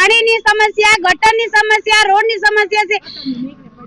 પાણીની સમસ્યા, ગટરની સમસ્યા, રોડની સમસ્યા છે.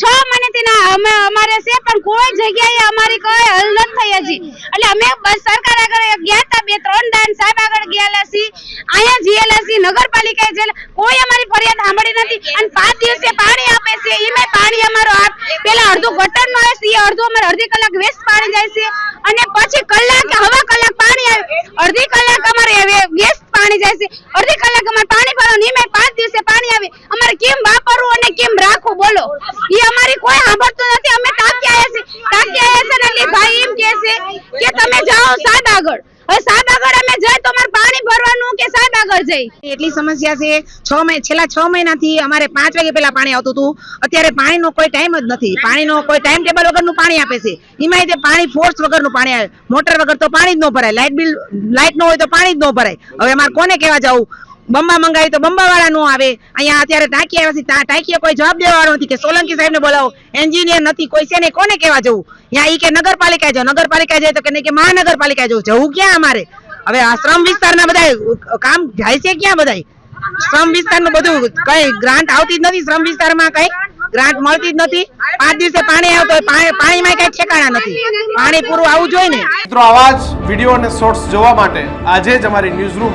છ મહિનાથી ના અમે, અમારે છે, પણ કોઈ જગ્યાએ અમારી કોઈ હલ નથી થઈ હજી. એટલે અમે સરકાર આગળ ગયા હતા બે, ત્રણ દાન સાહેબ આગળ ગયેલા છીએ અહીંયા જીએલા છીએ નગરપાલિકાએ જેલ કોઈ અમારી ફરિયાદ સાંભળી નથી. અને પાંચ દિવસે પાણી આપે છે એમાં પાણી અમારો આપ, પેલા અડધું ગટરનું આવે છે એ અડધું અમારે અડધી કલાક વેસ્ટ પાણી જાય છે. અને પછી કલાક, હવા કલાક પાણી આવે, અડધી કલાક અમારે વેસ્ટ પાણી જાય છે. અડધી કલાક અમારે પાણી ભરવાનું એમાં પાંચ દિવસે પાણી આવે. અમારે કેમ વાપરવું અને કેમ રાખવું, બોલો. એ અમારી કોઈ સાંભળતું નથી. અમે તાકી આવ્યા છે તાકી આવ્યા છે એટલે ભાઈ એમ કહે છે કે તમે જાઓ સાદ આગળ હવે સાદ આગળ અમે જાય તો અમારે પાણી ભરવાનું કે સાદ આગળ જઈ એટલી સમસ્યા છે. છ મહિના છેલ્લા છ મહિનાથી અમારે પાંચ વાગે પેલા પાણી આવતું હતું. અત્યારે પાણીનો કોઈ ટાઈમ જ નથી. પાણીનો કોઈ ટાઈમ ટેબલ વગરનું પાણી આપે છે. એમાં તે પાણી ફોર્સ વગરનું પાણી આવે. મોટર વગર તો પાણી જ ન ભરાય. લાઇટ બિલ લાઇટ ન હોય તો પાણી જ ન ભરાય. હવે અમારે કોને કહેવા જવું? બંબા મંગાવી તો બંબા વાળા નો આવે. અહીંયા અત્યારે ટાંકી આવ્યા છે. ટાંકીએ કોઈ જવાબ દેવા વાળો નથી કે સોલંકી સાહેબને બોલાવો. એન્જિનિયર નથી, કોઈ છે ને કોને કહેવા જવું? ત્યાં ઈ કે નગરપાલિકા જાવ નગરપાલિકા જાય તો કે કે મહાનગરપાલિકા જવું જવું ક્યાં અમારે? હવે આશ્રમ શ્રમ વિસ્તારના બધા કામ જાય છે ક્યાં બધા શ્રમ વિસ્તારનું બધું કઈ ગ્રાન્ટ આવતી જ નથી શ્રમ વિસ્તારમાં કઈ. ગ્રાન્ટ મળતી જ નથી. પાંચ દિવસે પાણી આવતો પાણીમાં કઈ ઠેકાણા નથી. પાણી પૂરું આવવું જોઈએ ને. મિત્રો, આવા જ વીડિયો અને શોર્ટ્સ જોવા માટે આજે જ અમારી ન્યૂઝ રૂમ